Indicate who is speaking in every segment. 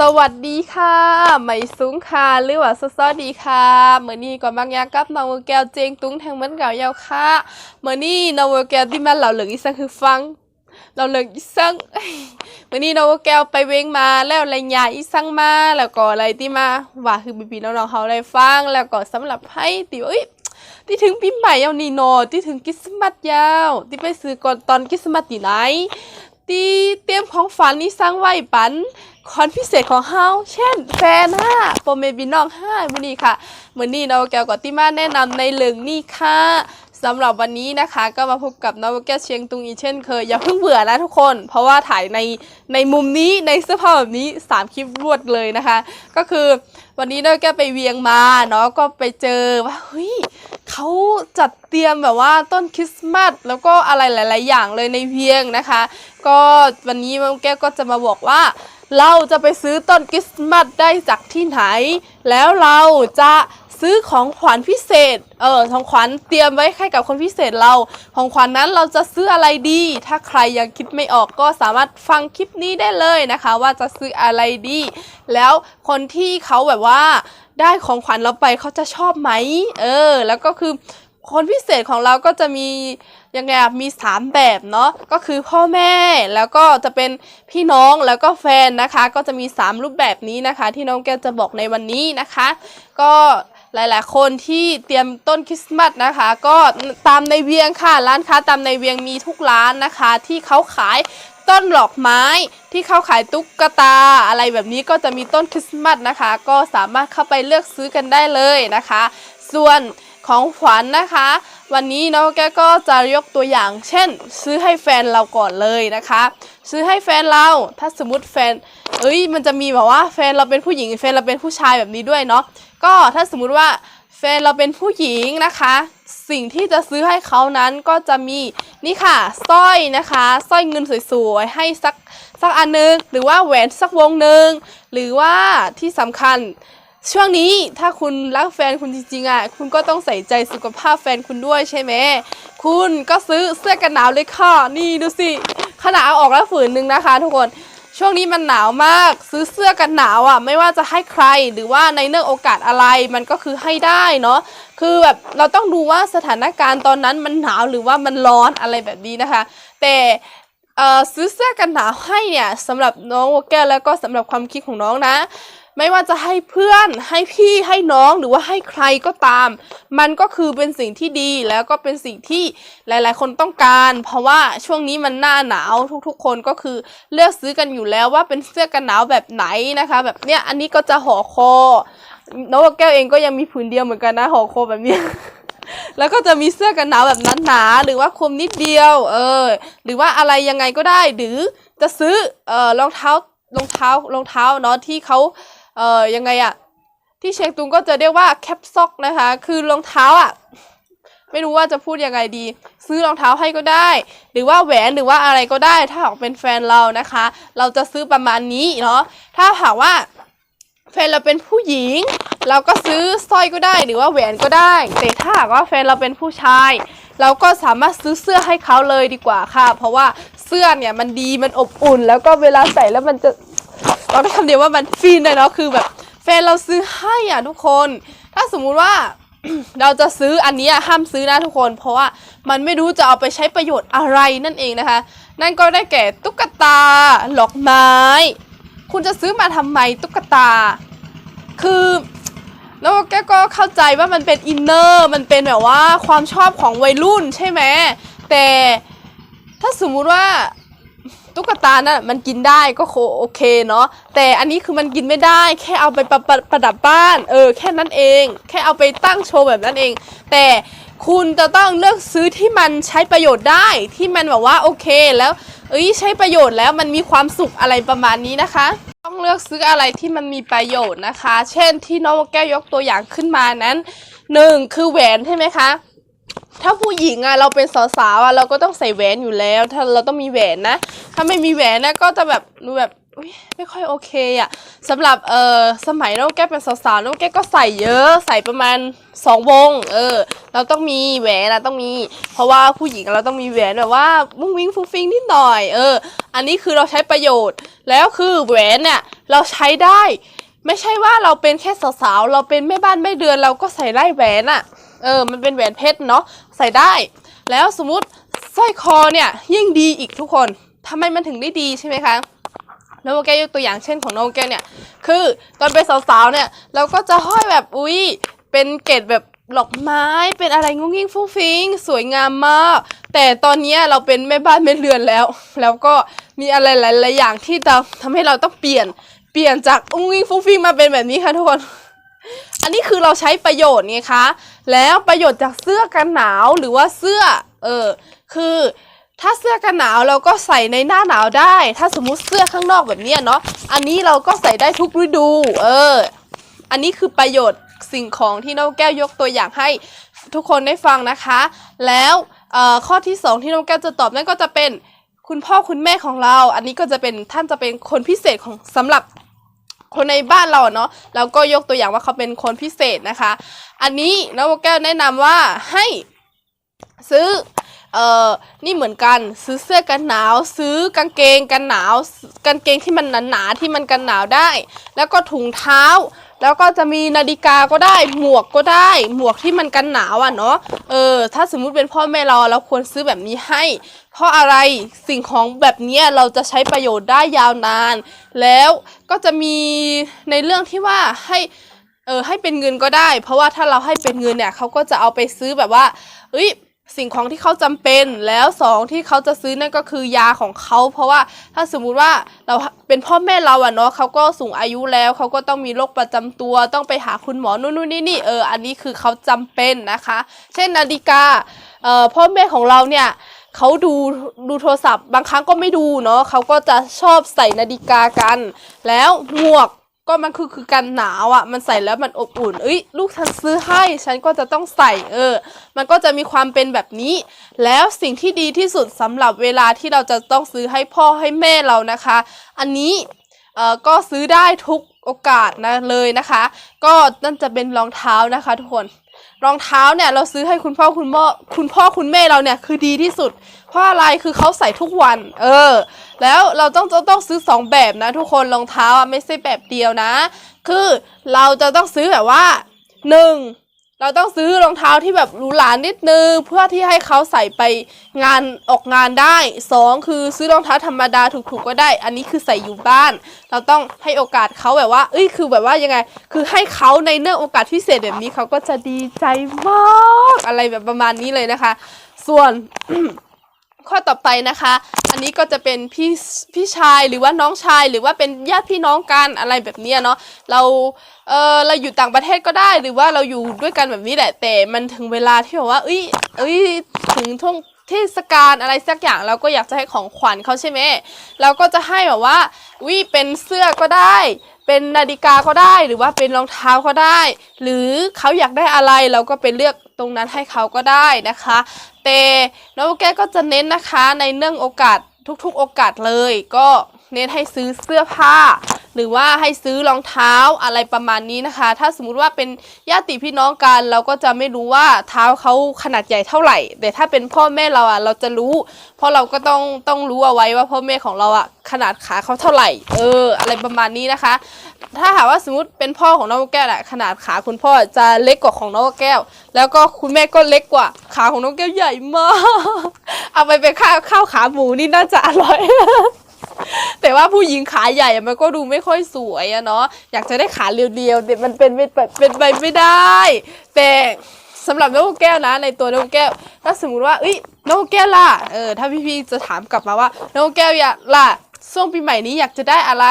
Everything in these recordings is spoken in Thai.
Speaker 1: สวัสดีค่ะไหมสูงค่ะ หรือว่าสวัสดีค่ะเมื่อนี้ก็บางอยางกับน้องแก้วเจงตุ้งแทงเหมือนเก่ายาวค่ะเมื่อนี้น้องแก้วที่มันเหล่าเหลืองอีสังคือฟังเราเหลืองอีสังเมื่อนี้น้องแก้วไปเวงมาแล้วอะไรยาอีสังมาแล้วก็อะไรที่มาว่าคือบีบีน้องๆเขาได้ฟังแล้วก็สำหรับให้ติวเอ้ยที่ถึงปีใหม่ยาวนี่นอที่ถึงคริสต์มาสยาวที่ไปซื้อก่อนตอนคริสต์มาสที่ไหน ที่เตรียมของฝันนี่สร้างไว้ปันคอนพิเศษของเฮาเช่นแฟนห้าโปรเมบินองห้าวันนี้ค่ะเหมือนนี่เราแก้วกับติมาแนะนำในเรื่องนี้ค่ะสำหรับวันนี้นะคะก็มาพบกับน้องแก้วเชียงตุงอีเช่นเคย อย่าเพิ่งเบื่อนะทุกคน เพราะว่าถ่ายในในมุมนี้ในเสื้อผ้าแบบนี้ 3 คลิปรวดเลยนะคะ ก็คือวันนี้น้องแก้วไปเวียงมาเนาะก็ไปเจอว่าเฮ้ย เขาจัดเตรียมแบบว่าต้นคริสต์มาสแล้วก็อะไรหลาย ๆ อย่างเลยในเวียงนะคะ ก็วันนี้มังแก้วก็จะมาบอกว่า เราจะไปซื้อต้นคริสต์มาสได้จากที่ไหน แล้วเราจะซื้อของขวัญพิเศษ เออของขวัญเตรียมไว้ให้กับคนพิเศษเรา ของขวัญนั้นเราจะซื้ออะไรดี ถ้าใครยังคิดไม่ออกก็สามารถฟังคลิปนี้ได้เลยนะคะ ว่าจะซื้ออะไรดี แล้วคนที่เขาแบบว่า ได้ของขวัญเราไปเขาจะชอบไหมเออ แล้วก็คือคนพิเศษของเราก็จะมียังไงมีสามแบบเนาะก็คือพ่อแม่แล้วก็จะเป็นพี่น้องแล้วก็แฟนนะคะ ก็จะมีสามรูปแบบนี้นะคะ ที่น้องแก้วจะบอกในวันนี้นะคะ ก็หลายๆ คนที่เตรียมต้นคริสต์มาสนะคะ ก็ตามในเวียงค่ะ ร้านค้าตามในเวียงมีทุกร้านนะคะ ที่เขาขาย ต้นดอกไม้ที่เขาขายตุ๊กตา อะไรแบบนี้ก็จะมีต้นคริสต์มาสนะคะ ก็สามารถเข้าไปเลือกซื้อกันได้เลยนะคะ ส่วนของขวัญนะคะ วันนี้น้องแกก็จะยกตัวอย่าง เช่น ซื้อให้แฟนเราก่อนเลยนะคะ ซื้อให้แฟนเราถ้าสมมติแฟน เอ้ยมันจะมีแบบว่าแฟนเราเป็นผู้หญิงแฟนเราเป็นผู้ชายแบบนี้ด้วยเนาะก็ถ้าสมมุติว่าแฟนเราเป็นผู้หญิงนะคะ สิ่งที่จะซื้อให้เขานั้นก็จะมีนี่ค่ะสร้อยนะคะสร้อยเงินสวยๆให้สักสักอันนึง หรือว่าแหวนสักวงหนึ่งหรือว่าที่สำคัญ ช่วงนี้ถ้าคุณรักแฟนคุณจริงๆอะคุณก็ต้องใส่ใจสุขภาพแฟนคุณด้วยใช่ไหมคุณก็ซื้อเสื้อกันหนาวเลยค่ะนี่ดูสิขนาดเอาออกแล้วฝืนหนึ่งนะคะ ทุกคน ช่วงนี้มันหนาวมากซื้อเสื้อกันหนาวอะ ไม่ว่าจะให้ใครหรือว่าในเนื่องโอกาสอะไรมันก็คือให้ได้เนาะคือแบบเราต้องดูว่าสถานการณ์ตอนนั้นมันหนาวหรือว่ามันร้อนอะไรแบบนี้นะคะ แต่ซื้อเสื้อกันหนาวให้เนี่ยสำหรับน้องโอแก้วแล้วก็สำหรับความคิดของน้องนะ ไม่ว่าจะให้เพื่อนให้พี่ให้น้องหรือว่าให้ใครก็ตาม มันก็คือเป็นสิ่งที่ดีแล้วก็เป็นสิ่งที่หลายๆ คนต้องการ เพราะว่าช่วงนี้มันหน้าหนาวทุกๆ คนก็คือเลือกซื้อกันอยู่แล้วว่าเป็นเสื้อกันหนาวแบบไหนนะคะ แบบเนี้ยอันนี้ก็จะห่อคอน้องแก้วเองก็ยังมีผืนเดียวเหมือนกันนะห่อคอแบบเนี้ยแล้วก็จะมีเสื้อกันหนาวแบบหนาๆหรือว่าคลุมนิดเดียว เออ หรือว่าอะไรยังไงก็ได้ หรือจะซื้อเออรองเท้ารองเท้ารองเท้าเนาะที่เขา เอ่อยังไงอะที่เชียงตุงก็จะเรียกว่าแคปซ็อกนะคะ คือรองเท้าอะไม่รู้ว่าจะพูดยังไงดี ซื้อรองเท้าให้ก็ได้ หรือว่าแหวนหรือว่าอะไรก็ได้ ถ้าหากเป็นแฟนเรานะคะ เราจะซื้อประมาณนี้เนาะถ้าหากว่าแฟนเราเป็นผู้หญิง เราก็ซื้อสร้อยก็ได้หรือว่าแหวนก็ได้ แต่ถ้าหากว่าแฟนเราเป็นผู้ชาย เราก็สามารถซื้อเสื้อให้เขาเลยดีกว่าค่ะ เพราะว่าเสื้อเนี่ยมันดีมันอบอุ่น แล้วก็เวลาใส่แล้วมันจะ เราได้คำเดียวว่ามันฟินเลยเนาะคือแบบแฟนเราซื้อให้อะทุกคน ถ้าสมมุติว่าเราจะซื้ออันนี้ห้ามซื้อนะทุกคน เพราะว่ามันไม่รู้จะเอาไปใช้ประโยชน์อะไรนั่นเองนะคะ นั่นก็ได้แก่ตุ๊กตาดอกไม้ คุณจะซื้อมาทำไมตุ๊กตา คือแล้วแกก็เข้าใจว่ามันเป็นอินเนอร์มันเป็นแบบว่าความชอบของวัยรุ่นใช่ไหมแต่ถ้าสมมุติว่า ตุ๊กตาน่ะมันกินได้ก็โคโอเคเนาะแต่อันนี้คือมันกินไม่ได้แค่เอาไปประประประดับบ้านเออแค่นั้นเอง แค่เอาไปตั้งโชว์แบบนั้นเอง แต่คุณจะต้องเลือกซื้อที่มันใช้ประโยชน์ได้ที่มันแบบว่าโอเคแล้วเอ้ยใช้ประโยชน์แล้วมันมีความสุขอะไรประมาณนี้นะคะ ต้องเลือกซื้ออะไรที่มันมีประโยชน์นะคะ เช่นที่น้องแก้วยกตัวอย่างขึ้นมานั้นหนึ่งคือแหวนใช่ไหมคะ ถ้าผู้หญิงอะเราเป็นสาวๆอะเราก็ต้องใส่แหวนอยู่แล้ว ถ้าเราต้องมีแหวนนะ ถ้าไม่มีแหวนนะก็จะแบบดูแบบอุ๊ยไม่ค่อยโอเคอะสำหรับเออสมัยน้องแก้วเป็นสาวๆน้องแก้วก็ใส่เยอะใส่ประมาณสองวง เออ เราต้องมีแหวนนะต้องมี เพราะว่าผู้หญิงเราต้องมีแหวนแบบว่ามุ้งวิ้งฟุ้งฟิ้งนิดหน่อย เออ อันนี้คือเราใช้ประโยชน์ แล้วคือแหวนเนี่ยเราใช้ได้ ไม่ใช่ว่าเราเป็นแค่สาวๆเราเป็นแม่บ้านแม่เดือนเราก็ใส่ได้แหวนอะ เออ มันเป็นแหวนเพชรเนาะใส่ได้ แล้วสมมติสร้อยคอเนี่ยยิ่งดีอีกทุกคนทำไมมันถึงได้ดีใช่ไหมคะน้องโมแกยกตัวอย่างเช่นของน้องโมแกเนี่ย คือตอนเป็นสาวๆเนี่ยเราก็จะห้อยแบบอุ้ยเป็นเกล็ดแบบดอกไม้เป็นอะไรงุ้งยิ่งฟุ้งฟิ้งสวยงามมาก แต่ตอนนี้เราเป็นแม่บ้านแม่เรือนแล้ว แล้วก็มีอะไรหลายๆอย่างที่จะทำให้เราต้องเปลี่ยนเปลี่ยนจากอุ้งยิ่งฟุ้งฟิ้งมาเป็นแบบนี้ค่ะทุกคน อันนี้คือเราใช้ประโยชน์ไงคะ แล้วประโยชน์จากเสื้อกันหนาวหรือว่าเสื้อเออคือถ้าเสื้อกันหนาวเราก็ใส่ในหน้าหนาวได้ ถ้าสมมุติเสื้อข้างนอกแบบนี้เนาะอันนี้เราก็ใส่ได้ทุกฤดู เออ อันนี้คือประโยชน์สิ่งของที่น้องแก้วยกตัวอย่างให้ทุกคนได้ฟังนะคะ แล้วข้อที่สองที่น้องแก้วจะตอบนั่นก็จะเป็นคุณพ่อคุณแม่ของเรา อันนี้ก็จะเป็นท่านจะเป็นคนพิเศษของสำหรับ คนในบ้านเราเนาะแล้วก็ยกตัวอย่างว่าเขาเป็นคนพิเศษนะคะ อันนี้น้องโบแก้วแนะนำว่าให้ซื้อเอ่อนี่เหมือนกันซื้อเสื้อกันหนาว ซื้อกางเกงกันหนาวกางเกงที่มันหนาๆที่มันกันหนาวได้ แล้วก็ถุงเท้า แล้วก็จะมีนาฬิกาก็ได้หมวกก็ได้ หมวกที่มันกันหนาวอะเนาะเออถ้าสมมุติเป็นพ่อแม่เราเราควรซื้อแบบนี้ให้ เพราะอะไรสิ่งของแบบนี้เราจะใช้ประโยชน์ได้ยาวนาน แล้วก็จะมีในเรื่องที่ว่าให้เออให้เป็นเงินก็ได้ เพราะว่าถ้าเราให้เป็นเงินเนี่ยเขาก็จะเอาไปซื้อแบบว่าเอ้ยสิ่งของที่เขาจำเป็นแล้วสองที่เขาจะซื้อนั่นก็คือยาของเขาเพราะว่าถ้าสมมุติว่าเราเป็นพ่อแม่เราอะเนาะเขาก็สูงอายุแล้วเขาก็ต้องมีโรคประจำตัวต้องไปหาคุณหมอนู่นนู่นนี่นี่เอออันนี้คือเขาจำเป็นนะคะ เช่นนาฬิกาเอ่อพ่อแม่ของเราเนี่ย เขาดูดูโทรศัพท์ บางครั้งก็ไม่ดูเนาะเขาก็จะชอบใส่นาฬิกากัน แล้วหมวกก็มันคือคือกันหนาวอะ่ะ มันใส่แล้วมันอบอุ่น เอ้ย ลูกฉันซื้อให้ ฉันก็จะต้องใส่เออ มันก็จะมีความเป็นแบบนี้ แล้วสิ่งที่ดีที่สุดสำหรับเวลาที่เราจะต้องซื้อให้พ่อให้แม่เรานะคะ อันนี้เอ่อก็ซื้อได้ทุกโอกาสนะเลยนะคะ ก็นั่นจะเป็นรองเท้านะคะทุกคน รองเท้าเนี่ยเราซื้อให้คุณพ่อคุณแม่คุณพ่อคุณแม่เราเนี่ยคือดีที่สุด เพราะอะไรคือเขาใส่ทุกวัน เออ แล้วเราต้องต้องซื้อสองแบบนะ ทุกคนรองเท้าไม่ใช่แบบเดียวนะ คือเราจะต้องซื้อแบบว่าหนึ่ง เราต้องซื้อรองเท้าที่แบบหรูหรานิดนึง เพื่อที่ให้เขาใส่ไปงานออกงานได้สองคือซื้อรองเท้าธรรมดาถูกๆก็ได้ อันนี้คือใส่อยู่บ้าน เราต้องให้โอกาสเขาแบบว่า เอ้ยคือแบบว่ายังไง คือให้เขาในเนื่องโอกาสพิเศษแบบนี้เขาก็จะดีใจมาก อะไรแบบประมาณนี้เลยนะคะ ส่วน ข้อต่อไปนะคะ อันนี้ก็จะเป็นพี่พี่ชายหรือว่าน้องชายหรือว่าเป็นญาติพี่น้องกันอะไรแบบนี้เนาะเราเออเราอยู่ต่างประเทศก็ได้หรือว่าเราอยู่ด้วยกันแบบนี้แหละแต่มันถึงเวลาที่แบบว่าเอ้ยเอ้ยถึงท่วง เทศกาลอะไรสักอย่างเราก็อยากจะให้ของขวัญเขาใช่ไหมเราก็จะให้แบบว่าวิเป็นเสื้อก็ได้ เป็นนาฬิกาก็ได้หรือว่าเป็นรองเท้าก็ได้ หรือเขาอยากได้อะไรเราก็ไปเลือกตรงนั้นให้เขาก็ได้นะคะ แต่น้องแก้ก็จะเน้นนะคะในเนื่องโอกาสทุกๆโอกาสเลย ก็เน้นให้ซื้อเสื้อผ้า หรือว่าให้ซื้อรองเท้าอะไรประมาณนี้นะคะ ถ้าสมมุติว่าเป็นญาติพี่น้องกัน เราก็จะไม่รู้ว่าเท้าเขาขนาดใหญ่เท่าไหร่ แต่ถ้าเป็นพ่อแม่เราอะเราจะรู้ เพราะเราก็ต้องต้องรู้เอาไว้ว่าพ่อแม่ของเราอะขนาดขาเขาเท่าไหร่ เออ อะไรประมาณนี้นะคะ ถ้าหากว่าสมมติเป็นพ่อของน้องแก้วแหละขนาดขาคุณพ่อจะเล็กกว่าของน้องแก้ว แล้วก็คุณแม่ก็เล็กกว่า ขาของน้องแก้วใหญ่มาก เอาไปเป็นข้าวข้าวขาหมูนี่น่าจะอร่อย แต่ว่าผู้หญิงขาใหญ่มันก็ดูไม่ค่อยสวยอะเนาะอยากจะได้ขาเรียวๆแต่มันเป็นไม่เป็นไปไม่ได้ แต่สำหรับน้องแก้วนะในตัวน้องแก้ว ถ้าสมมุติว่าเอ้ยน้องแก้วล่ะเออถ้าพี่ๆจะถามกลับมาว่าน้องแก้วอยากล่ะช่วงปีใหม่นี้อยากจะได้อะไร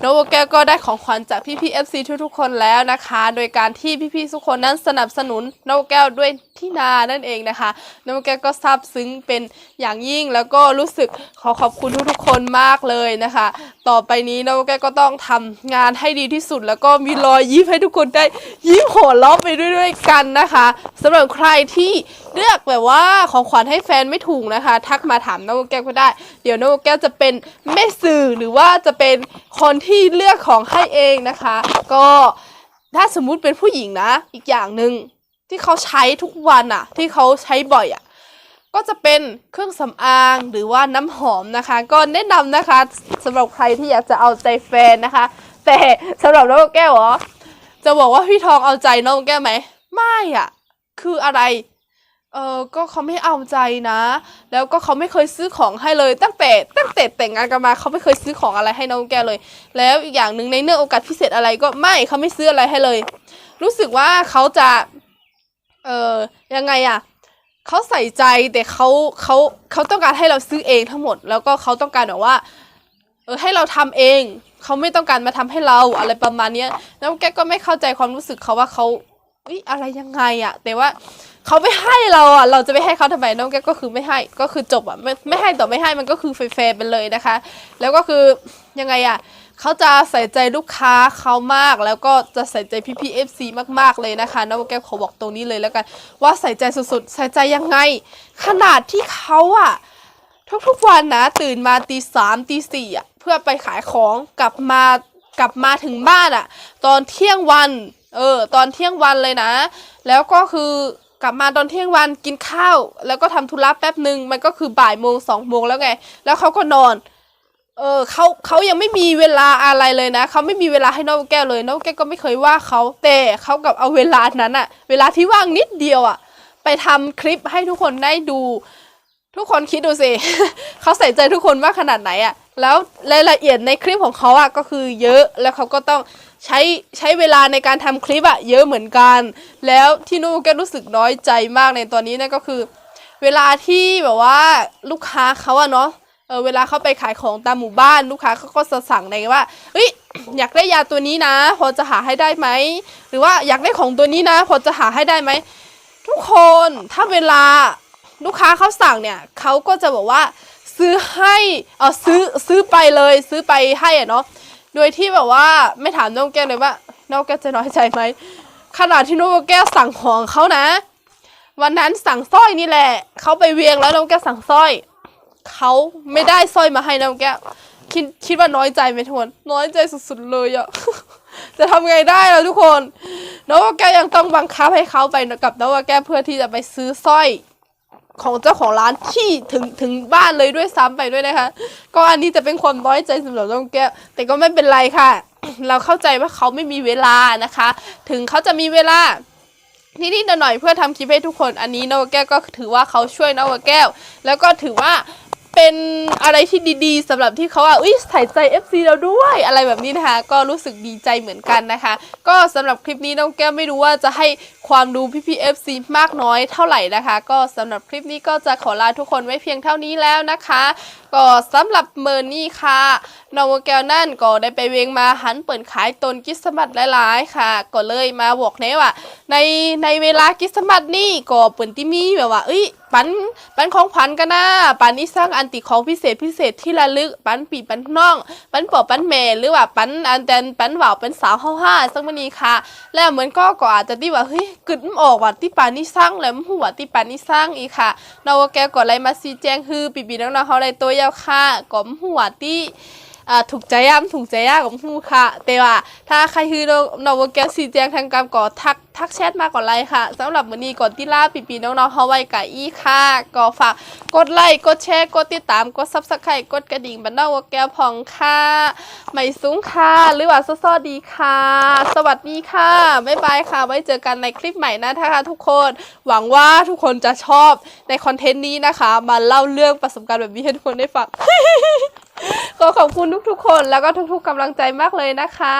Speaker 1: โนโวแก้วก็ได้ของขวัญจากพี่พี่ FC ทุกๆคนแล้วนะคะ โดยการที่พี่พี่ๆทุกคนนั้นสนับสนุนโนโวแก้วด้วย ที่นานั่นเองนะคะโนโวแก้วก็ซาบซึ้งเป็นอย่างยิ่งแล้วก็รู้สึกขอขอบคุณทุกๆคนมากเลยนะคะ ต่อไปนี้โนโวแก้วก็ต้องทำงานให้ดีที่สุด แล้วก็มีรอยยิ้มให้ทุกคนได้ยิ้มหัวเราะไปด้วยๆกันนะคะสำหรับใครที่เลือกแบบว่าของขวัญให้แฟนไม่ถูกนะคะ ทักมาถามโนโวแก้วก็ได้ เดี๋ยวโนโวแก้วจะเป็นแม่สื่อหรือว่าจะเป็นคนที่เลือกของให้เองนะคะ ก็ถ้าสมมุติเป็นผู้หญิงนะอีกอย่างหนึ่ง ที่เขาใช้ทุกวันอะที่เขาใช้บ่อยอะก็จะเป็นเครื่องสำอางหรือว่าน้ำหอมนะคะ ก็แนะนำนะคะสำหรับใครที่อยากจะเอาใจแฟนนะคะ แต่สำหรับน้องแก้วเหรอจะบอกว่าพี่ทองเอาใจน้องแก้วไหมไม่อะคืออะไรเออก็เขาไม่เอาใจนะ แล้วก็เขาไม่เคยซื้อของให้เลย ตั้งแต่ตั้งแต่แต่งงานกันมาเขาไม่เคยซื้อของอะไรให้น้องแก้เลย แล้วอีกอย่างหนึ่งในเนื่องโอกาสพิเศษอะไรก็ไม่เขาไม่ซื้ออะไรให้เลย รู้สึกว่าเขาจะ เออยังไงอะเขาใส่ใจแต่เขาเขาเขาต้องการให้เราซื้อเองทั้งหมด แล้วก็เขาต้องการแบบว่า เออให้เราทำเองเขาไม่ต้องการมาทำให้เราอะไรประมาณเนี้ยแล้วแกก็ไม่เข้าใจความรู้สึกเขาว่าเขาอุ๊ยอะไรยังไงอะแต่ว่าเขาไม่ให้เราอะเราจะไปให้เขาทำไมน้องแกก็คือไม่ให้ก็คือจบอะไม่ไม่ให้ต่อไม่ให้มันก็คือแฟร์ไปเลยนะคะ แล้วก็คือยังไงอะ เขาจะใส่ใจลูกค้าเขามาก แล้วก็จะใส่ใจพี่พีเอฟซีมากๆเลยนะคะน้องแก้วขอบอกตรงนี้เลยแล้วกัน ว่าใส่ใจสุดๆ ใส่ใจยังไง ขนาดที่เขาอะทุกๆวันนะ ตื่นมาตีสามตีสี่อะเพื่อไปขายของกลับมากลับมาถึงบ้านอะตอนเที่ยงวัน เออ ตอนเที่ยงวันเลยนะ แล้วก็คือกลับมาตอนเที่ยงวันกินข้าว แล้วก็ทำธุระแป๊บหนึ่งมันก็คือบ่ายโมงสองโมงแล้วไง แล้วเขาก็นอน เออเขาเขายังไม่มีเวลาอะไรเลยนะเขาไม่มีเวลาให้น้องแก้วเลยน้องแก้วก็ไม่เคยว่าเขาแต่เขากับเอาเวลานั้นอะเวลาที่ว่างนิดเดียวอะไปทำคลิปให้ทุกคนได้ดู ทุกคนคิดดูสิเขาใส่ใจทุกคนมากขนาดไหนอะแล้วรายละเอียดในคลิปของเขาอะก็คือเยอะแล้วเขาก็ต้องใช้ใช้เวลาในการทำคลิปอะเยอะเหมือนกัน แล้วที่นูนแกรู้สึกน้อยใจมากในตอนนี้นั่นก็คือ เวลาที่แบบว่าลูกค้าเขาอะเนาะ เออเวลาเขาไปขายของตามหมู่บ้านลูกค้าเขาก็จะสั่งในว่าเฮ้ยอยากได้ยาตัวนี้นะ พอจะหาให้ได้ไหมหรือว่าอยากได้ของตัวนี้นะ พอจะหาให้ได้ไหมทุกคนถ้าเวลาลูกค้าเขาสั่งเนี่ยเขาก็จะบอกว่าซื้อให้เออซื้อซื้อไปเลยซื้อไปให้อะเนาะโดยที่แบบว่าไม่ถามน้องแก้วเลยว่าน้องแก้วจะน้อยใจไหมขนาดที่น้องแก้วสั่งของเขานะ วันนั้นสั่งสร้อยนี่แหละเขาไปเวียงแล้วน้องแก้วสั่งสร้อย เขาไม่ได้สร้อยมาให้น้องแกคิดคิดว่าน้อยใจไหมทุกคนน้อยใจสุดๆเลยอะจะทำไงได้ล่ะทุกคนน้องแกยังต้องบังคับให้เขาไปกับน้องแกเพื่อที่จะไปซื้อสร้อยของเจ้าของร้านที่ถึงถึงบ้านเลยด้วยซ้ำไปด้วยนะคะ ก็อันนี้จะเป็นความน้อยใจสำหรับน้องแก้วแต่ก็ไม่เป็นไรค่ะ เราเข้าใจว่าเขาไม่มีเวลานะคะ ถึงเขาจะมีเวลานิดๆหน่อยๆเพื่อทำคลิปให้ทุกคน อันนี้นวแก้วก็ถือว่าเขาช่วยนวแก้ว แล้วก็ถือว่า เป็นอะไรที่ดีๆสำหรับที่เขาอะอุ้ยใส่ใจ FC เราด้วยอะไรแบบนี้นะคะ ก็รู้สึกดีใจเหมือนกันนะคะ ก็สำหรับคลิปนี้น้องแก้วไม่รู้ว่าจะให้ความรู้พี่ๆ FC มากน้อยเท่าไหร่นะคะ ก็สำหรับคลิปนี้ก็จะขอลาทุกคนไว้เพียงเท่านี้แล้วนะคะ ก็สำหรับเมอร์นี่ค่ะน้องแก้วนั่นก็ได้ไปเวงมาหันเปิดขายตนกิสมัตหลายๆค่ะ ก็เลยมาบอกเนว่าในในเวลาคริสมาสนี่ก็เปิ่นที่มีแบบว่าเอ้ยปันปันของขวัญกันนะปันนี่สร้างอันติของพิเศษพิเศษที่ระลึกปันปีปันน้อง ปันปอบปันแม่หรือว่าปันอันแตนปันหว่าวเป็นสาวห้าห้าสักมันนี้ค่ะ แล้วเหมือนก็ก็อาจจะที่ว่าเฮ้ยกึดมันออกว่าที่ปานนี่สร้างแล้วมหัวที่ปานนี่สร้างอีกค่ะนาวาแกก็เลยมาซีแจงคือปีบีน้องๆเขาเลยตัวยาวค่ะก็มหัวที่อ่าถูกใจย่ำถูกใจยากกับผู้ค่ะ แต่ว่าถ้าใครคือนนวแกสีแจงทางการก่อทัก ทักแชทมาก่อนไลค์ค่ะสำหรับวันนี้ก่อนที่ล่าปีปีน้องๆเฮาไว้กับอีค่ะ ก็ฝากกดไลค์กดแชร์กดติดตามกดซับสไครต์กดกระดิ่งบันดาวแก้วพองค่ะไม่สูงค่ะ หรือว่าซอๆดีค่ะ สวัสดีค่ะบ๊ายบายค่ะ ไว้เจอกันในคลิปใหม่นะคะทุกคนหวังว่าทุกคนจะชอบในคอนเทนต์นี้นะคะ มาเล่าเรื่องประสบการณ์แบบนี้ให้ทุกคนได้ฟังขอขอบคุณทุกๆคนแล้วก็ทุกๆกำลังใจมากเลยนะคะ